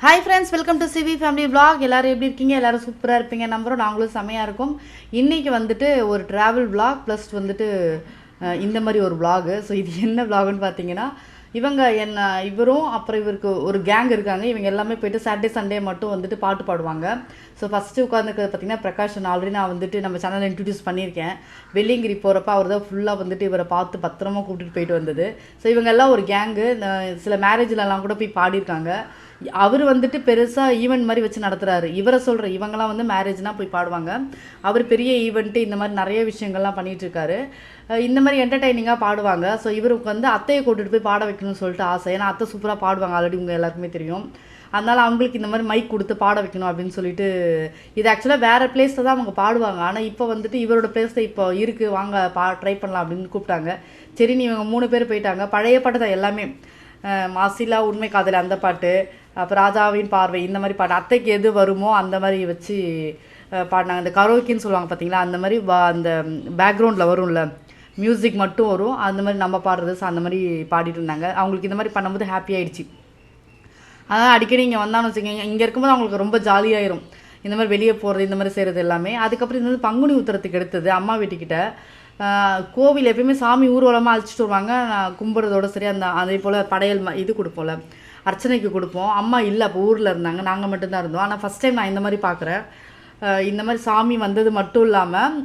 Hi friends welcome to Sivi family vlog எல்லோரும் எப்படி இருக்கீங்க? எல்லோரும் சூப்பராக இருப்பீங்க. நம்புறோம். நாங்களும் செமையாக இருக்கும். இன்றைக்கி வந்துட்டு ஒரு ட்ராவல் விளாக் ப்ளஸ் வந்துட்டு இந்த மாதிரி ஒரு விளாகு ஸோ இது என்ன விளாகுன்னு பார்த்தீங்கன்னா இவங்க என்ன இவரும் அப்புறம் இவருக்கு ஒரு கேங் இருக்காங்க. இவங்க எல்லாமே போயிட்டு சாட்டர்டே சண்டே மட்டும் வந்துட்டு பாட்டு பாடுவாங்க. ஸோ ஃபஸ்ட்டு உட்காந்துருக்கிறது பார்த்தீங்கன்னா பிரகாஷன் ஆல்ரெடி நான் வந்துட்டு நம்ம சேனலில் இன்ட்ரடியூஸ் பண்ணியிருக்கேன். வெள்ளியங்கிரி போகிறப்ப அவர் தான் ஃபுல்லாக வந்துட்டு இவரை பார்த்து பத்திரமா கூப்பிட்டு போயிட்டு வந்தது. ஸோ இவங்க எல்லாம் ஒரு கேங்கு சில மேரேஜ்லலாம் கூட போய் பாடியிருக்காங்க. அவர் வந்துட்டு பெருசாக ஈவெண்ட் மாதிரி வச்சு நடத்துகிறாரு இவரை சொல்கிற இவங்கெல்லாம் வந்து மேரேஜ்னால் போய் பாடுவாங்க. அவர் பெரிய ஈவெண்ட்டு இந்த மாதிரி நிறைய விஷயங்கள்லாம் பண்ணிகிட்ருக்காரு இந்த மாதிரி என்டர்டைனிங்காக பாடுவாங்க. ஸோ இவருக்கு வந்து அத்தையை கூட்டிகிட்டு போய் பாட வைக்கணும்னு சொல்லிட்டு ஆசை. ஏன்னா அத்தை சூப்பராக பாடுவாங்க. ஆல்ரெடி உங்கள் எல்லாருக்குமே தெரியும். அதனால் அவங்களுக்கு இந்த மாதிரி மைக் கொடுத்து பாட வைக்கணும் அப்படின்னு சொல்லிட்டு இது ஆக்சுவலாக வேறு பிளேஸில் தான் அவங்க பாடுவாங்க. ஆனால் இப்போ வந்துட்டு இவரோட பிளேஸில் இப்போ இருக்குது வாங்க பா ட்ரை பண்ணலாம் அப்படின்னு கூப்பிட்டாங்க. சரி நீ இவங்க மூணு பேர் போயிட்டாங்க. பழைய பாட்டு தான் எல்லாமே. மாசிலா உண்மை காதல் அந்த பாட்டு. அப்புறம் ராஜாவின் பார்வை இந்த மாதிரி பாட்டு அத்தைக்கு எது வருமோ அந்த மாதிரி வச்சு பாடினாங்க. இந்த கரோக்கின்னு சொல்லுவாங்க பார்த்தீங்களா அந்த மாதிரி அந்த பேக்ரவுண்டில் வரும்ல மியூசிக் மட்டும் வரும். அந்த மாதிரி நம்ம பாடுறது அந்த மாதிரி பாடிட்டு இருந்தாங்க. அவங்களுக்கு இந்த மாதிரி பண்ணும்போது ஹாப்பி ஆயிடுச்சு. அதான் அடிக்கடி இங்கே வந்தான்னு வச்சுக்கோங்க இங்கே இருக்கும்போது அவங்களுக்கு ரொம்ப ஜாலியாயிரும் இந்த மாதிரி வெளியே போகிறது இந்த மாதிரி செய்கிறது எல்லாமே. அதுக்கப்புறம் இது வந்து பங்குனி உத்தரத்துக்கு எடுத்தது அம்மா வீட்டுக்கிட்ட. கோவில் எப்பயுமே சாமி ஊர்வலமாக அழைச்சிட்டு வருவாங்க. நான் கும்பிட்றதோட சரி அந்த அதே போல் படையல் ம- இது கொடுப்போம்ல. அர்ச்சனைக்கு கொடுப்போம். அம்மா இல்லை அப்போ ஊரில் இருந்தாங்க. நாங்கள் மட்டும்தான் இருந்தோம். ஆனால் ஃபஸ்ட் டைம் நான் இந்த மாதிரி பார்க்குறேன் இந்த மாதிரி சாமி வந்தது மட்டும் இல்லாமல்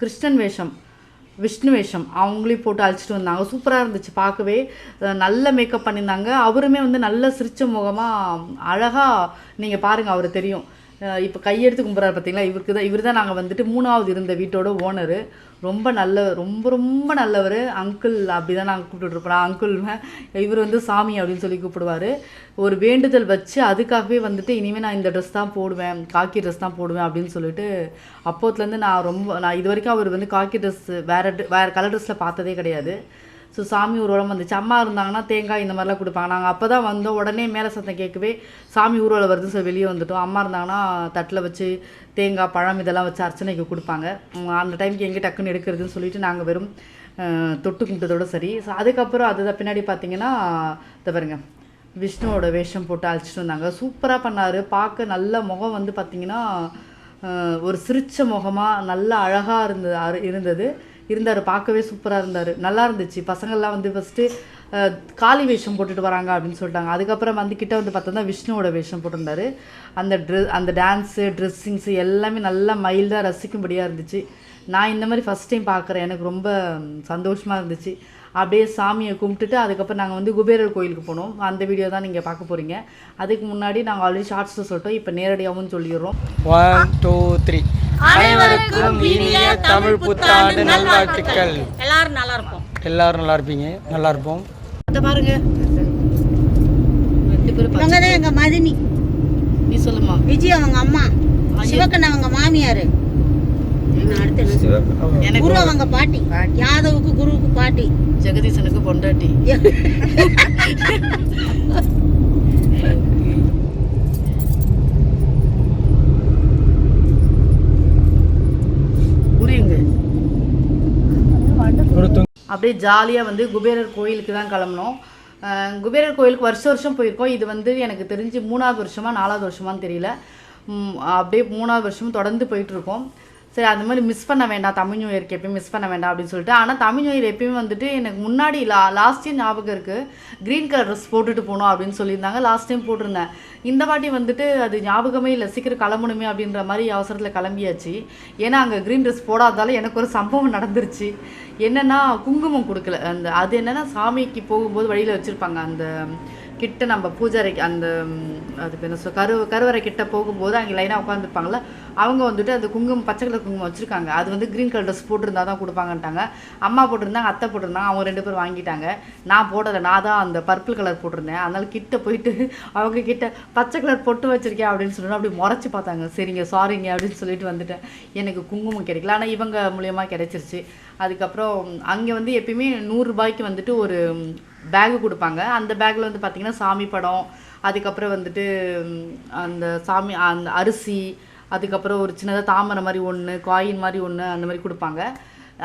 கிருஷ்ணன் வேஷம் விஷ்ணு வேஷம் அவங்களையும் போட்டு அழைச்சிட்டு வந்தாங்க. சூப்பராக இருந்துச்சு பார்க்கவே நல்ல மேக்கப் பண்ணியிருந்தாங்க. அவருமே வந்து நல்ல சிரிச்ச முகமாக அழகாக நீங்கள் பாருங்கள் அவர் தெரியும். இப்போ கையெடுத்து கும்பிட்றாரு பார்த்தீங்களா இவருக்கு தான் இவர் தான் நாங்கள் வந்துட்டு மூணாவது இருந்த வீட்டோட ஓனரு ரொம்ப நல்ல ரொம்ப ரொம்ப நல்லவர். அங்கிள் அப்படி தான் நாங்கள் கூப்பிட்டுருப்போம் அங்கிள் இவர் வந்து சாமி அப்படின்னு சொல்லி கூப்பிடுவார். ஒரு வேண்டுதல் வச்சு அதுக்காகவே வந்துட்டு இனிமேல் நான் இந்த ட்ரெஸ் தான் போடுவேன் காக்கி ட்ரெஸ் தான் போடுவேன் அப்படின்னு சொல்லிட்டு அப்போத்துலேருந்து நான் ரொம்ப நான் இது வரைக்கும் அவர் வந்து காக்கி ட்ரெஸ் வேறு வேறு கலர் ட்ரெஸ்ஸில் பார்த்ததே கிடையாது. ஸோ சாமி ஊர்வலம் வந்துச்சு. அம்மா இருந்தாங்கன்னா தேங்காய் இந்த மாதிரிலாம் கொடுப்பாங்க. நாங்கள் அப்போ தான் வந்தோம். உடனே மேலே சத்தம் கேட்கவே சாமி ஊர்வலம் வருது ஸோ வெளியே வந்துட்டோம். அம்மா இருந்தாங்கன்னா தட்டில் வச்சு தேங்காய் பழம் இதெல்லாம் வச்சு அர்ச்சனைக்கு கொடுப்பாங்க. அந்த டைமுக்கு எங்கே டக்குன்னு எடுக்கிறதுன்னு சொல்லிட்டு நாங்கள் வெறும் தொட்டு கும்பிட்டதோட சரி. ஸோ அதுக்கப்புறம் அதுதான் பின்னாடி பார்த்தீங்கன்னா இதை பாருங்க விஷ்ணுவோட வேஷம் போட்டு அழைச்சிட்டு வந்தாங்க. சூப்பராக பண்ணார். பார்க்க நல்ல முகம் வந்து பார்த்திங்கன்னா ஒரு சிரித்த முகமாக நல்லா அழகாக இருந்தது அரு- இருந்தது. இருந்தார் பார்க்கவே சூப்பராக இருந்தார். நல்லா இருந்துச்சு. பசங்கள்லாம் வந்து ஃபஸ்ட்டு காளி வேஷம் போட்டுட்டு வராங்க அப்படின்னு சொல்லிட்டாங்க. அதுக்கப்புறம் வந்து கிட்ட வந்து பார்த்தா விஷ்ணுவோட வேஷம் போட்டிருந்தாரு. அந்த ட்ரெ அந்த டான்ஸு ட்ரெஸ்ஸிங்ஸு எல்லாமே நல்லா மைல்டாக ரசிக்கும்படியாக இருந்துச்சு. நான் இந்த மாதிரி ஃபஸ்ட் டைம் பார்க்குறேன். எனக்கு ரொம்ப சந்தோஷமாக இருந்துச்சு. அப்படியே சாமியை கும்பிட்டுட்டு அதுக்கப்புறம் நாங்கள் வந்து குபேரர் கோயிலுக்கு போனோம். அந்த வீடியோ தான் நீங்கள் பார்க்க போகிறீங்க அதுக்கு முன்னாடி நாங்கள் ஆல்ரெடி ஷார்ட்ஸில் சொல்லிட்டோம். இப்போ நேரடியாகவும் சொல்லிடுறோம். ஒன் டூ த்ரீ அனைவருக்கும் இனிய தமிழ் புத்தாண்டு நல்வாழ்த்துக்கள். எல்லாரும் நல்லா இருப்போம். எல்லாரும் நல்லா இருப்பீங்க. நல்லா இருப்போம். அதை பாருங்க. ரெண்டு பேரும் இவங்க தான் எங்க மதினி. நீ சொல்லுமா விஜய் அவங்க அம்மா சிவக்கண்ண அவங்க மாமியாரு. குரு அவங்க பாட்டி. யாதவுக்கு குருவுக்கு பாட்டி. ஜெகதீசனுக்கு பொண்டாட்டி. அப்படியே ஜாலியாக வந்து குபேரர் கோயிலுக்கு தான் கிளம்புனோம். குபேரர் கோயிலுக்கு வருஷம் வருஷம் போயிருக்கோம். இது வந்து எனக்கு தெரிஞ்சு மூணாவது வருஷமா நாலாவது வருஷமான்னு தெரியல. அப்படியே மூணாவது வருஷமும் தொடர்ந்து போயிட்டுருக்கோம் சரி அந்த மாதிரி மிஸ் பண்ண வேண்டாம் தமிழ் நியூ இயர்க்கு எப்பயும் மிஸ் பண்ண வேண்டாம் அப்படின்னு சொல்லிட்டு. ஆனால் தமிழ் நியூ இயர் எப்பயுமே வந்துட்டு எனக்கு முன்னாடி லா லாஸ்ட் டைம் ஞாபகம் இருக்குது க்ரீன் கலர் ட்ரெஸ் போட்டுட்டு போகணும் அப்படின்னு சொல்லியிருந்தாங்க லாஸ்ட் டைம் போட்டிருந்தேன். இந்த வாட்டி வந்துட்டு அது ஞாபகமே இல்லை சீக்கிரம் கிளம்பணுமே அப்படின்ற மாதிரி அவசரத்தில் கிளம்பியாச்சு. ஏன்னா அங்கே க்ரீன் ட்ரெஸ் போடாததால எனக்கு ஒரு சம்பவம் நடந்துருச்சு. என்னென்னா குங்குமம் கொடுக்கல. அந்த அது என்னென்னா சாமிக்கு போகும்போது வழியில் வச்சுருப்பாங்க அந்த கிட்ட நம்ம பூஜாரைக்கு அந்த அது என்ன சொல் கரு கருவறை கிட்ட போகும்போது அங்கே லைனாக உட்காந்துருப்பாங்கள அவங்க வந்துட்டு அந்த குங்குமம் பச்சை கலர் குங்குமம் வச்சுருக்காங்க. அது வந்து க்ரீன் கலர் ட்ரெஸ் போட்டிருந்தா தான் கொடுப்பாங்கன்ட்டாங்க. அம்மா போட்டிருந்தாங்க அத்தை போட்டிருந்தாங்க அவங்க ரெண்டு பேரும் வாங்கிட்டாங்க. நான் போடலை நான் தான் அந்த பர்பிள் கலர் போட்டிருந்தேன். அதனால கிட்ட போயிட்டு அவங்க கிட்ட பச்சை கலர் பொட்டு வச்சிருக்கேன் அப்படின்னு சொல்லிட்டு அப்படி முறைச்சி பார்த்தாங்க. சரிங்க சாரிங்க அப்படின்னு சொல்லிட்டு வந்துட்டேன். எனக்கு குங்குமம் கிடைக்கல. ஆனால் இவங்க மூலியமாக கிடைச்சிருச்சு. அதுக்கப்புறம் அங்கே வந்து எப்பயுமே நூறுரூபாய்க்கு வந்துட்டு ஒரு பேகு கொடுப்பாங்க. அந்த பேக்கில் வந்து பார்த்திங்கன்னா சாமி படம் அதுக்கப்புறம் வந்துட்டு அந்த சாமி அந்த அரிசி அதுக்கப்புறம் ஒரு சின்னதாக தாமரை மாதிரி ஒன்று காயின் மாதிரி ஒன்று அந்த மாதிரி கொடுப்பாங்க.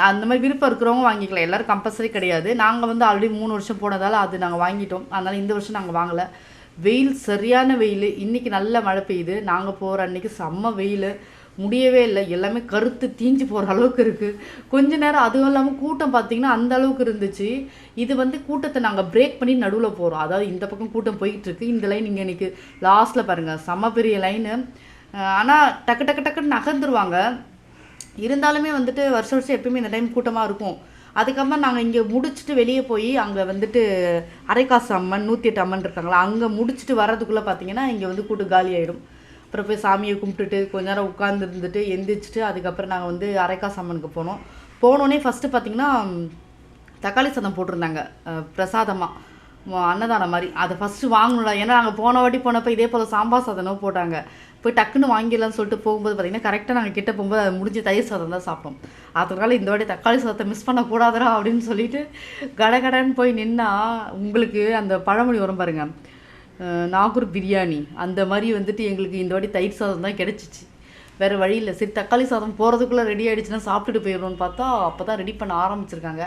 அந்த மாதிரி விருப்பம் இருக்கிறவங்க வாங்கிக்கலாம். எல்லோரும் கம்பல்சரி கிடையாது. நாங்கள் வந்து ஆல்ரெடி மூணு வருஷம் போனதால் அது நாங்கள் வாங்கிட்டோம். அதனால் இந்த வருஷம் நாங்கள் வாங்கலை. வெயில் சரியான வெயில். இன்றைக்கி நல்ல மழை பெய்யுது. நாங்கள் போகிற அன்றைக்கி செம்ம வெயில். முடியவே இல்லை. எல்லாமே கருத்து தீஞ்சு போகிற அளவுக்கு இருக்குது கொஞ்ச நேரம் அதுவும் இல்லாமல் கூட்டம் பார்த்தீங்கன்னா அந்த அளவுக்கு இருந்துச்சு. இது வந்து கூட்டத்தை நாங்கள் பிரேக் பண்ணி நடுவில் போகிறோம் அதாவது இந்த பக்கம் கூட்டம் போய்கிட்டு இருக்கு. இந்த லைன் இங்கே இன்றைக்கி லாஸ்ட்டில் பாருங்கள் செம்ம பெரிய லைனு ஆனால் டக்கு டக்கு டக்குன்னு நகர்ந்துருவாங்க. இருந்தாலுமே வந்துட்டு வருஷம் வருஷம் எப்பயுமே இந்த டைம் கூட்டமாக இருக்கும். அதுக்கப்புறம் நாங்கள் இங்கே முடிச்சுட்டு வெளியே போய் அங்கே வந்துட்டு அரைக்காசு அம்மன் நூற்றி எட்டு அம்மன் இருக்காங்களா அங்கே முடிச்சுட்டு வர்றதுக்குள்ளே பார்த்தீங்கன்னா இங்கே வந்து கூட்டம் காலி ஆகிடும் அப்புறம் போய் சாமியை கும்பிட்டுட்டு கொஞ்ச நேரம் உட்காந்து இருந்துட்டு எந்திரிச்சிட்டு அதுக்கப்புறம் நாங்கள் வந்து அரைக்காசு அம்மனுக்கு போனோம். போனோடனே ஃபஸ்ட்டு பார்த்தீங்கன்னா தக்காளி சாதம் போட்டிருந்தாங்க. பிரசாதமாக அன்னதானம் மாதிரி. அதை ஃபஸ்ட்டு வாங்கணும்ல ஏன்னா நாங்கள் போன வாட்டி போனப்போ இதே போல் சாம்பார் சாதனம் போட்டாங்க. போய் டக்குன்னு வாங்கிடலாம்னு சொல்லிட்டு போகும்போது பார்த்தீங்கன்னா கரெக்டாக நாங்கள் கிட்ட போகும்போது அது முடிஞ்சு தயிர் சாதம் தான் சாப்பிட்டோம். அதனால இந்த வாட்டி தக்காளி சாதத்தை மிஸ் பண்ணக்கூடாதுடா அப்படின்னு சொல்லிட்டு கடகடன்னு போய் நின்னா உங்களுக்கு அந்த பழமொழி வரும் பாருங்கள் நாகூர் பிரியாணி. அந்த மாதிரி வந்துட்டு எங்களுக்கு இந்த வாட்டி தயிர் சாதம் தான் கிடச்சிச்சு. வேறு வழி இல்லை. சரி தக்காளி சாதம் போகிறதுக்குள்ளே ரெடி ஆகிடுச்சுன்னா சாப்பிட்டுட்டு போயிடணும்னு பார்த்தா அப்போ தான் ரெடி பண்ண ஆரம்பிச்சிருக்காங்க.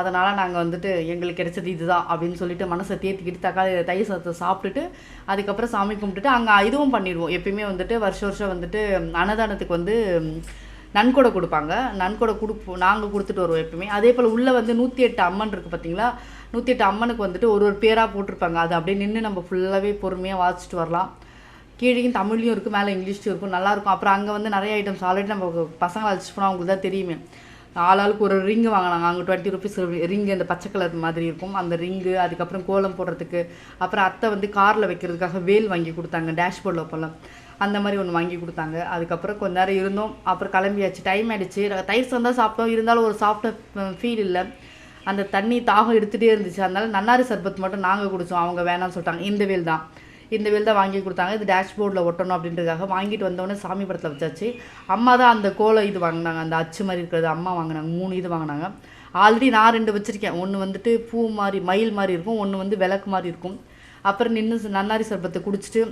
அதனால் நாங்கள் வந்துட்டு எங்களுக்கு கிடைச்சது இதுதான் அப்படின்னு சொல்லிட்டு மனசை தேர்த்திக்கிட்டு தக்காளி தயிர் சாதத்தை சாப்பிட்டுட்டு அதுக்கப்புறம் சாமி கும்பிட்டுட்டு அங்கே இதுவும் பண்ணிடுவோம். எப்பயுமே வந்துட்டு வருஷம் வருஷம் வந்துட்டு அன்னதானத்துக்கு வந்து நன்கொடை கொடுப்பாங்க. நன்கொடை கொடுப்போம் நாங்கள் கொடுத்துட்டு வருவோம் எப்பவுமே. அதே போல் உள்ளே வந்து நூற்றி எட்டு அம்மன் இருக்குது பார்த்தீங்களா நூற்றி எட்டு அம்மனுக்கு வந்துட்டு ஒரு ஒரு பேராக போட்டிருப்பாங்க. அது அப்படியே நின்று நம்ம ஃபுல்லாகவே பொறுமையாக வாசிச்சுட்டு வரலாம். கீழேயும் தமிழ்லையும் இருக்கும் மேலே இங்கிலீஷ்லையும் இருக்கும் நல்லாயிருக்கும் அப்புறம் அங்கே வந்து நிறைய ஐட்டம்ஸ் ஆல்ரெடி நம்ம பசங்களை அழைச்சிட்டு போனால் அவங்களுக்கு தான் தெரியுமே. ஆளாளுக்கு ஒரு ரிங்கு வாங்கினாங்க. அங்கே டுவெண்ட்டி ருபீஸ் ரிங்கு அந்த பச்சை கலர் மாதிரி இருக்கும். அந்த ரிங்கு அதுக்கப்புறம் கோலம் போடுறதுக்கு அப்புறம் அத்தை வந்து காரில் வைக்கிறதுக்காக வேல் வாங்கி கொடுத்தாங்க டேஷ்போர்டில் போகலாம் அந்த மாதிரி ஒன்று வாங்கி கொடுத்தாங்க. அதுக்கப்புறம் கொஞ்ச நேரம் இருந்தோம். அப்புறம் கிளம்பியாச்சு. டைம் ஆகிடுச்சு தயிர் சந்தா சாப்பிட்டோம். இருந்தாலும் ஒரு சாஃப்டாக ஃபீல் இல்லை. அந்த தண்ணி தாகம் எடுத்துகிட்டே இருந்துச்சு. அதனால நன்னாரி சர்பத் மட்டும் நாங்கள் குடித்தோம் அவங்க வேணாம்னு சொல்லிட்டாங்க. இந்த வேல் தான். இந்த வேல் தான் வாங்கி கொடுத்தாங்க. இது டேஷ்போர்டில் ஒட்டணும் அப்படின்றதுக்காக வாங்கிட்டு வந்தோடனே சாமி படத்தில் வச்சாச்சு. அம்மா தான் அந்த கோலம் இது வாங்கினாங்க. அந்த அச்சு மாதிரி இருக்கிறது அம்மா வாங்கினாங்க. மூணு இது வாங்கினாங்க. ஆல்ரெடி நான் ரெண்டு வச்சுருக்கேன். ஒன்று வந்துட்டு பூ மாதிரி மயில் மாதிரி இருக்கும். ஒன்று வந்து விளக்கு மாதிரி இருக்கும். அப்புறம் நின்று நன்னாரி சர்பத்தை குடிச்சிட்டு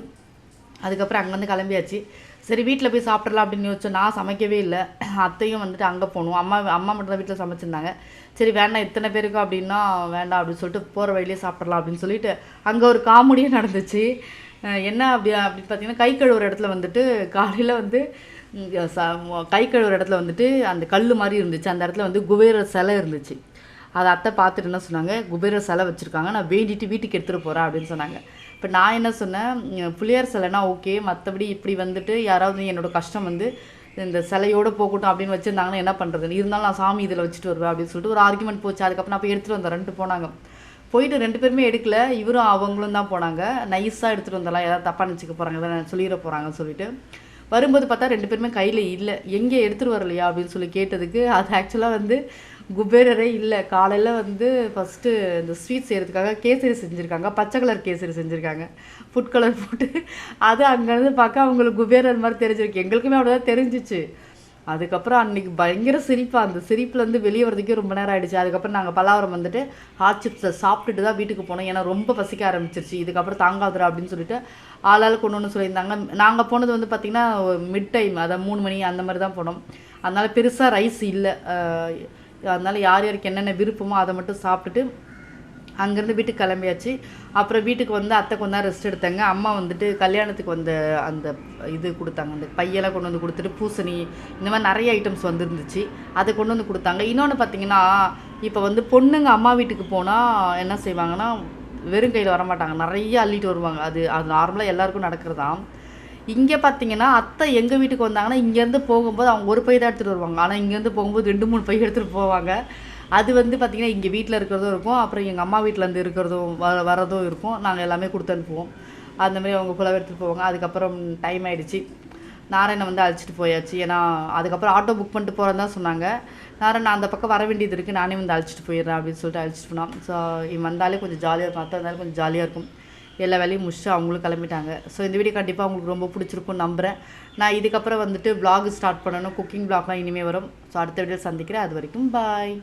அதுக்கப்புறம் அங்கேருந்து கிளம்பியாச்சு. சரி வீட்டில் போய் சாப்பிட்றலாம் அப்படின்னு யோசிச்சோம். நான் சமைக்கவே இல்லை. அத்தையும் வந்துட்டு அங்கே போகணும். அம்மா அம்மா மட்டும் தான் வீட்டில் சமைச்சிருந்தாங்க. சரி வேண்டாம் இத்தனை பேருக்கு அப்படின்னா வேண்டாம் அப்படின்னு சொல்லிட்டு போகிற வழியிலே சாப்பிட்றலாம் அப்படின்னு சொல்லிட்டு அங்கே ஒரு காமெடியே நடந்துச்சு. என்ன அப்படி அப்படின்னு பார்த்தீங்கன்னா கை கழுவுற இடத்துல வந்துட்டு காலையில் வந்து ச- கை கழுவுற இடத்துல வந்துட்டு அந்த கல் மாதிரி இருந்துச்சு. அந்த இடத்துல வந்து குபேரர் சிலை இருந்துச்சு. அதை அத்தை பார்த்துட்டு என்ன சொன்னாங்க? குபேரர் சிலை வச்சுருக்காங்க. நான் வேண்டிட்டு வீட்டுக்கு எடுத்துகிட்டு போகிறேன் அப்படின்னு சொன்னாங்க. இப்போ நான் என்ன சொன்னேன் புளியார் சிலைனா ஓகே மற்றபடி இப்படி வந்துட்டு யாராவது என்னோட கஷ்டம் வந்து இந்த சிலையோட போகட்டும் அப்படின்னு வச்சுருந்தாங்கன்னா என்ன பண்ணுறது இருந்தாலும் நான் சாமி இதில் வச்சுட்டு வருவேன் அப்படின்னு சொல்லிட்டு ஒரு ஆர்குமெண்ட் போச்சு. அதுக்கப்புறம் நான் போய் எடுத்துகிட்டு வந்தேன். ரெண்டு போனாங்க. போயிட்டு ரெண்டு பேருமே எடுக்கல. இவரும் அவங்களும் தான் போனாங்க. நைஸாக எடுத்துகிட்டு வந்தலாம். ஏதாவது தப்பாக நினச்சிக்க போகிறாங்க எதாவது சொல்லிட போகிறாங்கன்னு சொல்லிட்டு. வரும்போது பார்த்தா ரெண்டு பேருமே கையில் இல்லை. எங்கே எடுத்துகிட்டு வரலையா அப்படின்னு சொல்லி கேட்டதுக்கு அது ஆக்சுவலாக வந்து குபேரரே இல்லை. காலையில் வந்து ஃபஸ்ட்டு இந்த ஸ்வீட் செய்கிறதுக்காக கேசரி செஞ்சுருக்காங்க. பச்சை கலர் கேசரி செஞ்சுருக்காங்க. ஃபுட் கலர் போட்டு அது அங்கேருந்து பார்க்க அவங்களுக்கு குபேரர் மாதிரி தெரிஞ்சிருக்கு. எங்களுக்குமே அவ்வளோதான் தெரிஞ்சிச்சு. அதுக்கப்புறம் அன்னைக்கு பயங்கர சிரிப்பாக அந்த சிரிப்புலேருந்து வெளியே வரதுக்கே ரொம்ப நேரம் ஆகிடுச்சு அதுக்கப்புறம் நாங்கள் பலாவரம் வந்துட்டு ஹாட் சிப்ஸை சாப்பிட்டுட்டு தான் வீட்டுக்கு போனோம். ஏன்னா ரொம்ப பசிக்க ஆரம்பிச்சிருச்சு. இதுக்கப்புறம் தாங்காதுரா அப்படின்னு சொல்லிட்டு ஆளாள் கொண்டு ஒன்று சொல்லியிருந்தாங்க. நாங்கள் போனது வந்து பார்த்திங்கன்னா மிட் டைம் அதான் மூணு மணி அந்த மாதிரி தான் போனோம். அதனால் பெருசாக ரைஸ் இல்லை. அதனால் யார் யாருக்கு என்னென்ன விருப்பமோ அதை மட்டும் சாப்பிட்டுட்டு அங்கேருந்து வீட்டுக்கு கிளம்பியாச்சு. அப்புறம் வீட்டுக்கு வந்து அத்தை கொஞ்ச நேரம் ரெஸ்ட் எடுத்தாங்க. அம்மா வந்துட்டு கல்யாணத்துக்கு வந்த அந்த இது கொடுத்தாங்க. அந்த பையெல்லாம் கொண்டு வந்து கொடுத்துட்டு பூசணி இந்த மாதிரி நிறைய ஐட்டம்ஸ் வந்துருந்துச்சு. அதை கொண்டு வந்து கொடுத்தாங்க. இன்னொன்று பார்த்தீங்கன்னா இப்போ வந்து பொண்ணுங்க அம்மா வீட்டுக்கு போனால் என்ன செய்வாங்கன்னா வெறும் கையில் வரமாட்டாங்க. நிறைய அள்ளிட்டு வருவாங்க. அது அது நார்மலாக எல்லாருக்கும் நடக்கிறது தான் இங்கே பார்த்தீங்கன்னா அத்தை எங்கள் வீட்டுக்கு வந்தாங்கன்னா இங்கேருந்து போகும்போது அவங்க ஒரு பை தான் எடுத்துகிட்டு வருவாங்க. ஆனால் இங்கேருந்து போகும்போது ரெண்டு மூணு பை எடுத்துகிட்டு போவாங்க. அது வந்து பார்த்திங்கன்னா இங்கே வீட்டில் இருக்கிறதும் இருக்கும். அப்புறம் எங்கள் அம்மா வீட்டிலேருந்து இருக்கிறதும் வ வரதும் இருக்கும். நாங்கள் எல்லாமே கொடுத்து அனுப்புவோம். அந்த மாதிரி அவங்க ஃபுல்லாக எடுத்துகிட்டு போவாங்க. அதுக்கப்புறம் டைம் ஆகிடுச்சு நாராயணை வந்து அழைச்சிட்டு போயாச்சு. ஏன்னா அதுக்கப்புறம் ஆட்டோ புக் பண்ணிட்டு போகிறேன்னு தான் சொன்னாங்க. நாராயணன் அந்த பக்கம் வர வேண்டியது இருக்குது நானே வந்து அழைச்சிட்டு போயிடுறேன் அப்படின்னு சொல்லிட்டு அழைச்சிட்டு போனான். ஸோ இவன் வந்தாலே கொஞ்சம் ஜாலியாக இருக்கும். அத்தை வந்தாலும் கொஞ்சம் ஜாலியாக இருக்கும். எல்லா வேலையும் முடிச்சுட்டு அவங்களும் கிளம்பிட்டாங்க. ஸோ இந்த வீடியோ கண்டிப்பாக உங்களுக்கு ரொம்ப பிடிச்சிருக்கும்னு நம்புகிறேன் நான் இதுக்கப்புறம் வந்துட்டு ப்ளாக் ஸ்டார்ட் பண்ணணும். குக்கிங் ப்ளாக்லாம் இனிமேல் வரும். ஸோ அடுத்த வீடியோ சந்திக்கிறேன். அது வரைக்கும் பாய்